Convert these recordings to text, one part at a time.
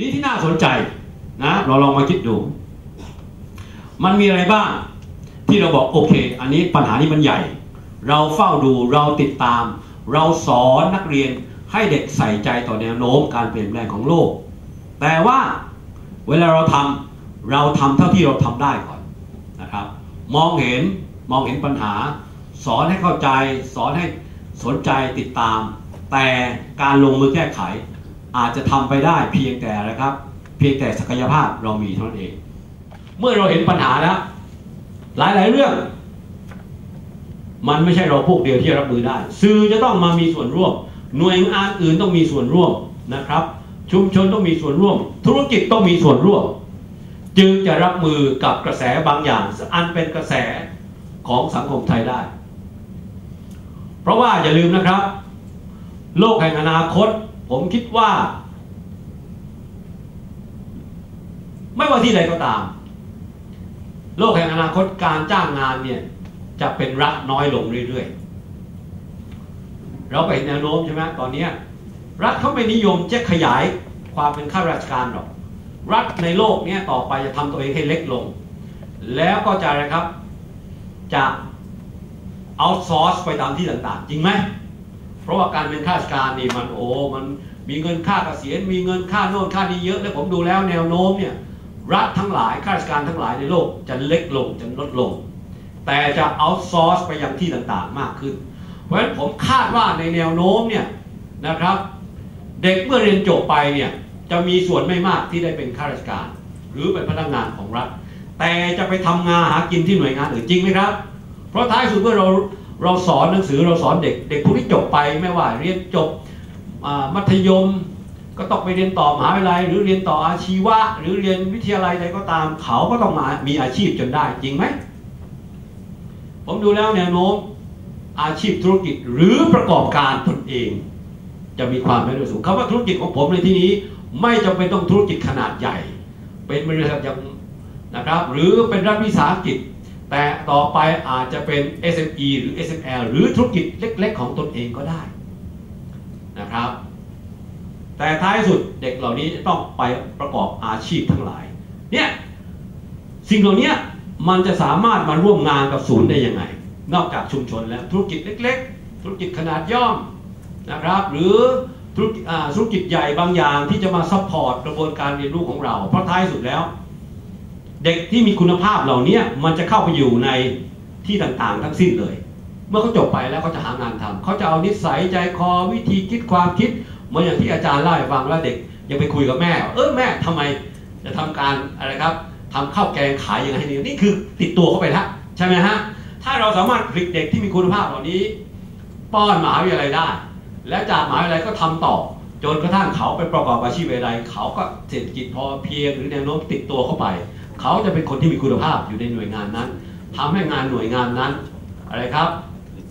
ทีที่น่าสนใจนะเราลองมาคิดดู มันมีอะไรบ้าง ที่เราบอกโอเค อันนี้ปัญหานี้มันใหญ่ เราเฝ้าดูเราติดตาม เราสอนนักเรียนให้เด็กใส่ใจต่อแนวโน้มการเปลี่ยนแปลงของโลก แต่ว่าเวลาเราทำเราทำเท่าที่เราทำได้ก่อนนะครับ มองเห็นมองเห็นปัญหา สอนให้เข้าใจ สอนให้สนใจติดตาม แต่การลงมือแก้ไข อาจจะทำไปได้เพียงแต่นะครับ เพียงแต่ศักยภาพเรามีเท่านั้นเอง เมื่อเราเห็นปัญหาแล้ว หลาย ๆ เรื่อง มันไม่ใช่เราพวกเดียวที่รับมือได้ สื่อจะต้องมามีส่วนร่วม หน่วยงานอื่นต้องมีส่วนร่วมนะครับ ชุมชนต้องมีส่วนร่วม ธุรกิจต้องมีส่วนร่วม จึงจะรับมือกับกระแสบางอย่าง อันเป็นกระแสของสังคมไทยได้ เพราะว่าอย่าลืมนะครับ โลกแห่งอนาคต ผมคิดว่า ไม่ว่าที่ใดก็ตาม โลกแห่งอนาคตการจ้างงานเนี่ย จะเป็นรัฐน้อยลงเรื่อยๆ เราไปเห็นแนวโน้มใช่ไหมตอนนี้รัฐเขาไม่นิยมจะขยายความเป็นข้าราชการหรอก รัฐในโลกนี้ต่อไปจะทำตัวเองให้เล็กลง แล้วก็จะอะไรครับ จะเอาซอร์สไปตามที่ต่างๆ จริงไหม ราะว่าการเป็นข้าราชการนี่มันโอ้มันมีเงินค่าเกษียณมีเงินค่าโน่นค่านี้เยอะแล้วผมดูแล้วแนวโน้มเนี่ยรัฐทั้งหลายข้าราชการทั้งหลายในโลกจะเล็กลงจะลดลง แต่จะเอาซอร์สไปยังที่ต่างๆมากขึ้น เพราะฉะนั้นผมคาดว่าในแนวโน้มเนี่ยนะครับ เด็กเมื่อเรียนจบไปเนี่ยจะมีส่วนไม่มากที่ได้เป็นข้าราชการ หรือเป็นพนักงานของรัฐ แต่จะไปทำงานหากินที่หน่วยงานอื่นจริงไหมครับ เพราะท้ายสุดเมื่อเรา เราสอนหนังสือเราสอนเด็ก เด็กพวกที่จบไปไม่ว่าเรียนจบมัธยมก็ต้องไปเรียนต่อมหาวิทยาลัย หรือเรียนต่ออาชีวะ หรือเรียนวิทยาลัยใดก็ตาม เขาก็ต้องมามีอาชีพจนได้จริงไหม ผมดูแล้วแนวโน้มอาชีพธุรกิจหรือประกอบการตนเอง จะมีความไม่สูงคำว่าธุรกิจของผมในที่นี้ ไม่จำเป็นต้องธุรกิจขนาดใหญ่ เป็นบริษัทอย่างนะครับ หรือเป็นรัฐวิสาหกิจ แต่ต่อไปอาจจะเป็น SME หรือ SML หรือธุรกิจเล็ก ๆ ของตนเองก็ได้นะครับ แต่ท้ายสุดเด็กเหล่านี้จะต้องไปประกอบอาชีพทั้งหลาย เนี่ย สิ่งเหล่านี้มันจะสามารถมาร่วมงานกับศูนย์ได้ยังไง นอกจากชุมชนแล้วธุรกิจเล็ก ๆ ธุรกิจขนาดย่อมนะครับ หรือธุรกิจธุรกิจใหญ่บางอย่างที่จะมาซัพพอร์ตกระบวนการเรียนรู้ของเรา เพราะท้ายสุดแล้ว เด็กที่มีคุณภาพเหล่านี้มันจะเข้าไปอยู่ในที่ต่างๆ ทั้งสิ้นเลย เมื่อเขาจบไปแล้วเขาจะหางานทำเขาจะเอานิสัยใจคอวิธีคิดความคิดเหมือนอย่างที่อาจารย์เล่าให้ฟังว่าเด็กยังไปคุยกับแม่ เออแม่ทำไมจะทำการอะไรครับทำข้าวแกงขายย่างไรให้ดีนี่คือติดตัวเข้าไปแล้วใช่ไหมฮะถ้าเราสามารถผลิตเด็กที่มีคุณภาพเหล่านี้ ป้อนมหาวิทยาลัยได้ และจากมหาวิทยาลัยก็ทำต่อจนกระทั่งเขาไปประกอบอาชีพใดๆเขาก็เศรษฐกิจพอเพียงหรือแนวโน้มติดตัวเข้าไป เขาจะเป็นคนที่มีคุณภาพอยู่ในหน่วยงานนั้นทำให้งานหน่วยงานนั้นอะไรครับ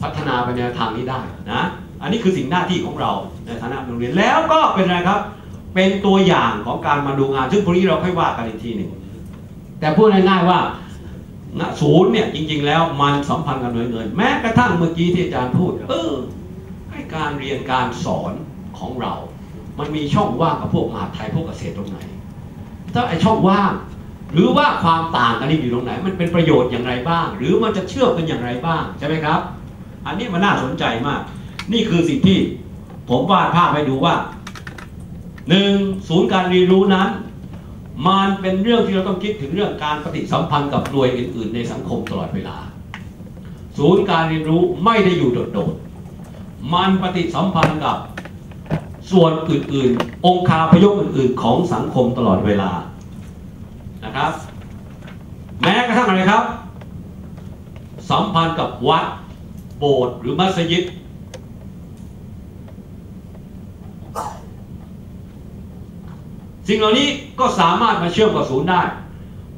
พัฒนาไปในทางนี้ได้นะอันนี้คือสิ่งหน้าที่ของเราในฐานะโรงเรียนแล้วก็เป็นอะไรครับ เป็นตัวอย่างของการมาดูงานซึ่งพรุ่งนี้เราค่อยว่ากันอีกทีหนึ่งแต่พูดง่ายๆว่าศูนย์เนี่ยจริง ๆ แล้วมันสัมพันธ์กับหน่วยเงิน แม้กระทั่งเมื่อกี้ที่อาจารย์พูดเออให้การเรียนการสอนของเรา มันมีช่องว่างกับพวกมหาไทยพวกเกษตรตรงไหน ถ้าไอช่องว่าง หรือว่าความต่างกันนี่อยู่ตรงไหน มันเป็นประโยชน์อย่างไรบ้าง หรือมันจะเชื่อมกันอย่างไรบ้างใช่ไหมครับ อันนี้มันน่าสนใจมาก นี่คือสิ่งที่ผมวาดภาพให้ดูว่าหนึ่งศูนย์การเรียนรู้นั้น มันเป็นเรื่องที่เราต้องคิดถึงเรื่องการปฏิสัมพันธ์กับหน่วยอื่น ๆ ในสังคมตลอดเวลา ศูนย์การเรียนรู้ไม่ได้อยู่โดดๆมันปฏิสัมพันธ์กับส่วนอื่น ๆ องค์คาพยพอื่น ๆ ของสังคมตลอดเวลา ครับ แม้กระทั่งอะไรครับ สัมพันธ์กับวัดโบสถ์หรือมัสยิด สิ่งเหล่านี้ก็สามารถมาเชื่อมกับศูนย์ได้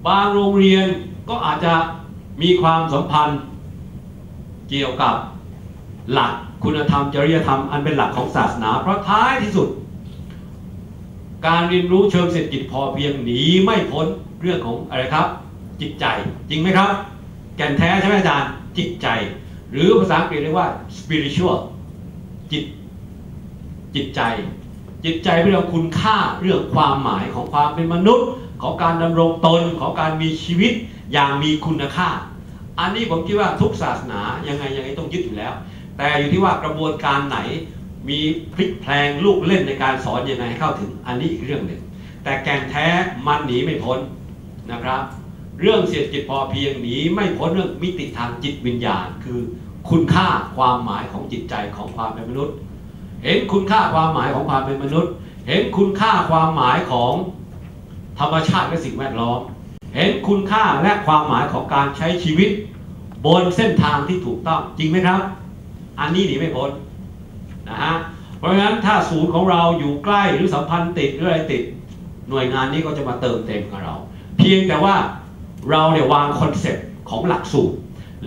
บางโรงเรียนก็อาจจะมีความสัมพันธ์เกี่ยวกับหลักคุณธรรมจริยธรรมอันเป็นหลักของศาสนา เพราะท้ายที่สุด การเรียนรู้เชิงเศรษฐกิจพอเพียงหนีไม่พ้น เรื่องของอะไรครับ จิตใจจริงไหมครับ แก่นแท้ใช่ไหมอาจารย์จิตใจ หรือภาษาอังกฤษเรียกว่า spiritual จิตจิตใจ จิตใจเป็นเรื่องคุณค่าเรื่องความหมายของความเป็นมนุษย์ ของการดำรงตนของการมีชีวิตอย่างมีคุณค่า อันนี้ผมคิดว่าทุกศาสนายังไงยังไงต้องยึดอยู่แล้ว แต่อยู่ที่ว่ากระบวนการไหนมีพลิกแพลงลูกเล่นในการสอนยังไงให้เข้าถึงอันนี้อีกเรื่องหนึ่งแต่แกนแท้มันหนีไม่พ้น นะครับ เรื่องเศรษฐกิจพอเพียงหนีไม่พ้นเรื่องมิติทางจิตวิญญาณ คือคุณค่าความหมายของจิตใจของความเป็นมนุษย์ เห็นคุณค่าความหมายของความเป็นมนุษย์ เห็นคุณค่าความหมายของธรรมชาติและสิ่งแวดล้อม เห็นคุณค่าและความหมายของการใช้ชีวิต บนเส้นทางที่ถูกต้องจริงไหมครับ อันนี้หนีไม่พ้นนะฮะเพราะฉะนั้นถ้าศูนย์ของเราอยู่ใกล้หรือสัมพันธ์ติดหรืออะไรติด หน่วยงานนี้ก็จะมาเติมเต็มกับเรา เพียงแต่ว่าเราเนี่ยวางคอนเซปต์ของหลักสูตร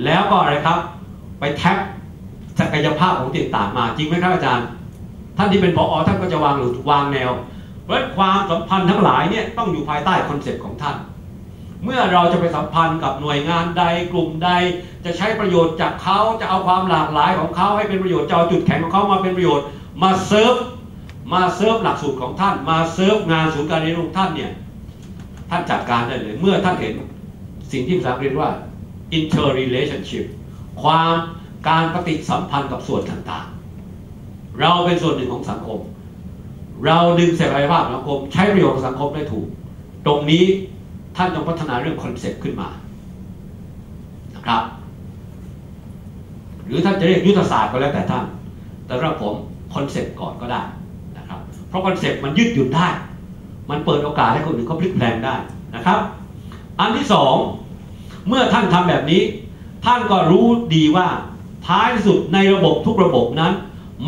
แล้วก็อะไรครับ ไปแท็กศักยภาพของติดต่างมาจริงไหมครับอาจารย์ ท่านที่เป็นพออท่านก็จะวางหรือวางแนวเพราะความสัมพันธ์ทั้งหลายเนี่ยต้องอยู่ภายใต้คอนเซปต์ของท่าน เมื่อเราจะไปสัมพันธ์กับหน่วยงานใดกลุ่มใด จะใช้ประโยชน์จากเขาจะเอาความหลากหลายของเขาให้เป็นประโยชน์จะเอาจุดแข็งของเขามาเป็นประโยชน์มาเซิร์ฟมาเซิร์ฟหลักสูตรของท่าน มาเซิร์ฟงานศูนย์การเรียนรู้ท่านเนี่ย ท่านจัดการได้เลย เมื่อท่านเห็นสิ่งที่ภาษาเรียนว่า interrelationship ความการปฏิสัมพันธ์กับส่วนต่างๆ เราเป็นส่วนหนึ่งของสังคม เราดึงศักยภาพสังคม ใช้ประโยชน์สังคมได้ถูก ตรงนี้ท่านต้องพัฒนาเรื่องคอนเซ็ปต์ขึ้นมานะครับ หรือท่านจะเรียกยุทธศาสตร์ก็แล้วแต่ท่าน แต่เราผมคอนเซ็ปต์ก่อนก็ได้นะครับ เพราะคอนเซ็ปต์มันยืดหยุ่นได้ มันเปิดโอกาสให้คนอื่นเขาพลิกแปลงได้นะครับ อันที่สองเมื่อท่านทำแบบนี้ ท่านก็รู้ดีว่าท้ายสุดในระบบทุกระบบนั้น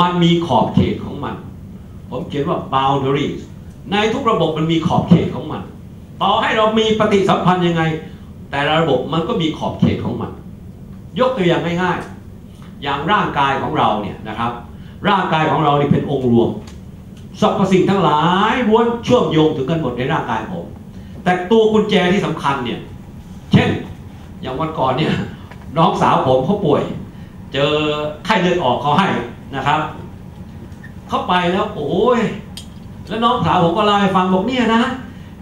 มันมีขอบเขตของมัน ผมเขียนว่า boundaries ในทุกระบบมันมีขอบเขตของมัน ต่อให้เรามีปฏิสัมพันธ์ยังไง แต่ละระบบมันก็มีขอบเขตของมัน ยกตัวอย่างง่ายๆ อย่างร่างกายของเราเนี่ยนะครับ ร่างกายของเรานี่เป็นองค์รวม สรรพสิ่งทั้งหลายม้วนเชื่อมโยงถึงกันหมดในร่างกายผม แต่ตัวกุญแจที่สำคัญเนี่ย เช่น อย่างวันก่อนเนี่ยน้องสาวผมเขาป่วย เจอไข้เลือดออกเขาให้นะครับ เข้าไปแล้วโอ้ยแล้วน้องสาวผมก็เล่าให้ฟังบอกเนี่ยนะ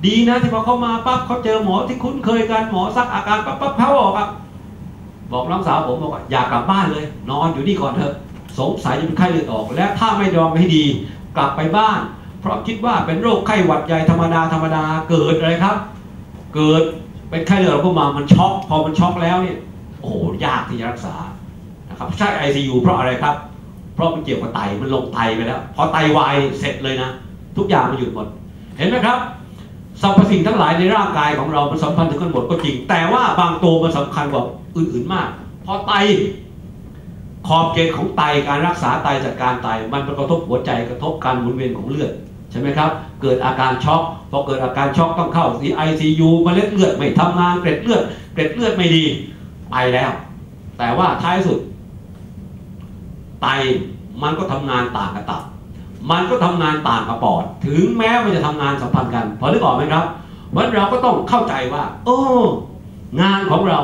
ดีนะที่พอเขามาปั๊บเขาเจอหมอที่คุ้นเคยกันหมอซักอาการปั๊บปั๊บเขาออกอะบอกน้องสาวผมบอกว่าอยากกลับบ้านเลย นอนอยู่นี่ก่อนเถอะ สงสัยจะเป็นไข้เลือดออก และถ้าไม่ยอมให้ดี กลับไปบ้าน เพราะคิดว่าเป็นโรคไข้หวัดใหญ่ธรรมดาธรรมดาเกิดอะไรครับ เกิดเป็นไข้เลือดออกมามันช็อกพอมันช็อกแล้วเนี่ยโอ้โหยากที่จะรักษานะครับใช่ ICU เพราะอะไรครับ เพราะมันเกี่ยวกับไตมันลงไตไปแล้ว พอไตวายเสร็จเลยนะ ทุกอย่างมันหยุดหมด เห็นไหมครับสรรพสิ่งทั้งหลายในร่างกายของเรามันสัมพันธ์ถึงกันหมดก็จริง แต่ว่าบางตัวมันสำคัญกว่าอื่นๆมาก พอไต ขอบเขตของไตการรักษาไตจัดการไตมันกระทบหัวใจกระทบการหมุนเวียนของเลือดใช่ไหมครับ เกิดอาการช็อกพอเกิดอาการช็อกต้องเข้าซีไอซียูเมล็ดเลือดไม่ทำงานเกล็ดเลือดเกล็ดเลือดไม่ดีไปแล้ว แต่ว่าท้ายสุด ไตมันก็ทำงานต่างกับตับมันก็ทำงานต่างกับปอด ถึงแม้มันจะทำงานสัมพันธ์กันพอนึกออกไหมครับเพราะเราก็ต้องเข้าใจว่า โอ้ งานของเรา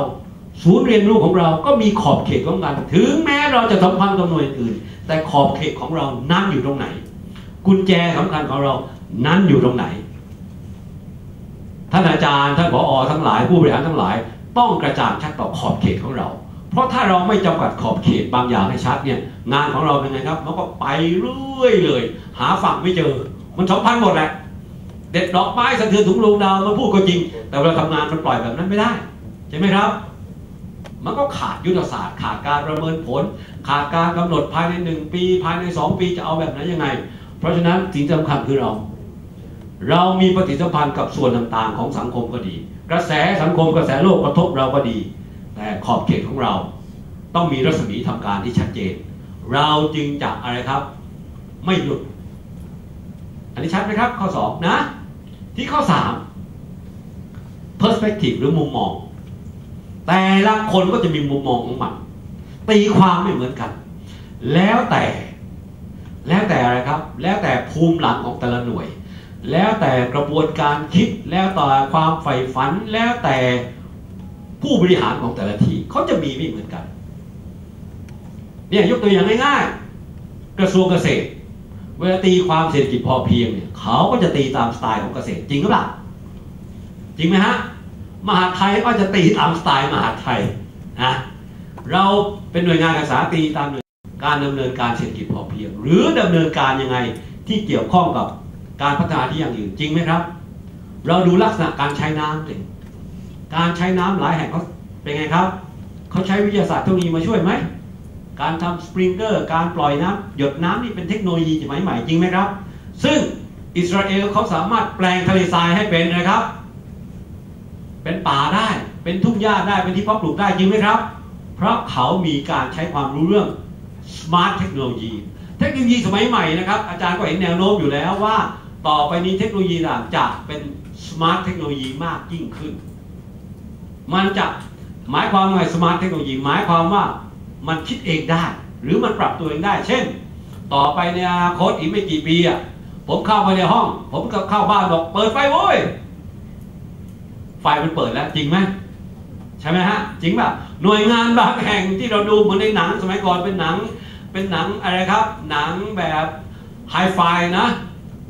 ศูนย์เรียนรู้ของเราก็มีขอบเขตของกัน ถึงแม้เราจะสัมพันธ์กับหน่วยอื่น แต่ขอบเขตของเรานั้นอยู่ตรงไหน กุญแจสำคัญของเรานั้นอยู่ตรงไหน ท่านอาจารย์ท่านผอทั้งหลายผู้บริหารทั้งหลาย ต้องกระจ่างชัดต่อขอบเขตของเรา เพราะถ้าเราไม่จำกัดขอบเขตบางอย่างให้ชัดเนี่ยงานของเราเป็นไงครับมันก็ไปเรื่อยเลย หาฝั่งไม่เจอ มันสัมพันธ์หมดแหละเด็ดดอกไม้สะเทือนถุงลงดาวมันพูดก็จริง แต่เวลาทำงานมันปล่อยแบบนั้นไม่ได้ใช่ไหมครับ มันก็ขาดยุทธศาสตร์ ขาดการประเมินผล ขาดการกำหนดภายในหนึ่งปี ภายในสองปีจะเอาแบบไหนยังไง เพราะฉะนั้นสิ่งสำคัญคือเรา เรามีปฏิสัมพันธ์กับส่วนต่างๆ ของสังคมก็ดี กระแสสังคมกระแสโลกกระทบเราก็ดี แต่ขอบเขตของเรา ต้องมีรัศมีทำการที่ชัดเจน เราจึงจะอะไรครับ ไม่หยุด อันนี้ชัดไหมครับ ข้อ 2 นะ ที่ข้อ 3 perspective หรือมุมมอง แต่ละคนก็จะมีมุมมองของมันตีความไม่เหมือนกัน แล้วแต่ แล้วแต่อะไรครับ แล้วแต่ภูมิหลังของแต่ละหน่วย แล้วแต่กระบวนการคิด แล้วแต่ความใฝ่ฝัน แล้วแต่ผู้บริหารของแต่ละที่เขาจะมีไม่เหมือนกัน เนี่ยยกตัวอย่างง่ายๆ กระทรวงเกษตร เวลาตีความเศรษฐกิจพอเพียงเนี่ยเขาก็จะตีตามสไตล์ของเกษตรจริงหรือเปล่า จริงไหมฮะ มหาไทยก็จะตีตามสไตล์มหาไทยนะเราเป็นหน่วยงานการศึกษาตีตามหน่วยการดำเนินการเศรษฐกิจพอเพียง หรือดำเนินการยังไงที่เกี่ยวข้องกับการพัฒนาที่อย่างอื่นจริงไหมครับ เราดูลักษณะการใช้น้ำสิการใช้น้ำหลายแห่งเขาเป็นไงครับเขาใช้วิทยาศาสตร์เทคโนโลยีมาช่วยไหมการทำสปริงเกอร์การปล่อยน้ำหยดน้ำนี่เป็นเทคโนโลยีสมัยใหม่จริงไหมครับ ซึ่งอิสราเอลเขาสามารถแปลงทะเลทรายให้เป็นนะครับ เป็นป่าได้ เป็นทุ่งหญ้าได้ เป็นที่เพาะปลูกได้จริงไหมครับ เพราะเขามีการใช้ความรู้เรื่อง smart เทคโนโลยี เทคโนโลยีสมัยใหม่นะครับ อาจารย์ก็เห็นแนวโน้มอยู่แล้วว่า ต่อไปนี้เทคโนโลยีต่างจะเป็น smart เทคโนโลยีมากยิ่งขึ้น มันจะหมายความว่า smart เทคโนโลยีหมายความว่ามันคิดเองได้ หรือมันปรับตัวเองได้ เช่น ต่อไปในอนาคตอีกไม่กี่ปีอะผมเข้าไปในห้อง ผมก็เข้าบ้านบอกเปิดไฟโว้ย ไฟมันเปิดแล้วจริงไหมใช่ไหมฮะจริงแบบหน่วยงานบางแห่งที่เราดูเหมือนในหนังสมัยก่อนเป็นหนัง เป็นหนังอะไรครับ หนังแบบไฮไฟนะ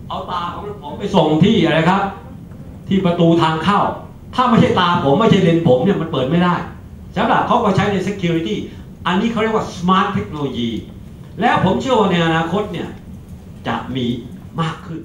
เอาตาของผมไปส่งที่อะไรครับ ที่ประตูทางเข้า ถ้าไม่ใช่ตาผมไม่ใช่เลนส์ผมเนี่ยมันเปิดไม่ได้สำหรับเขาก็ใช้ใน security อันนี้เขาเรียกว่า smart technology แล้วผมเชื่อว่าในอนาคตเนี่ยจะมีมากขึ้น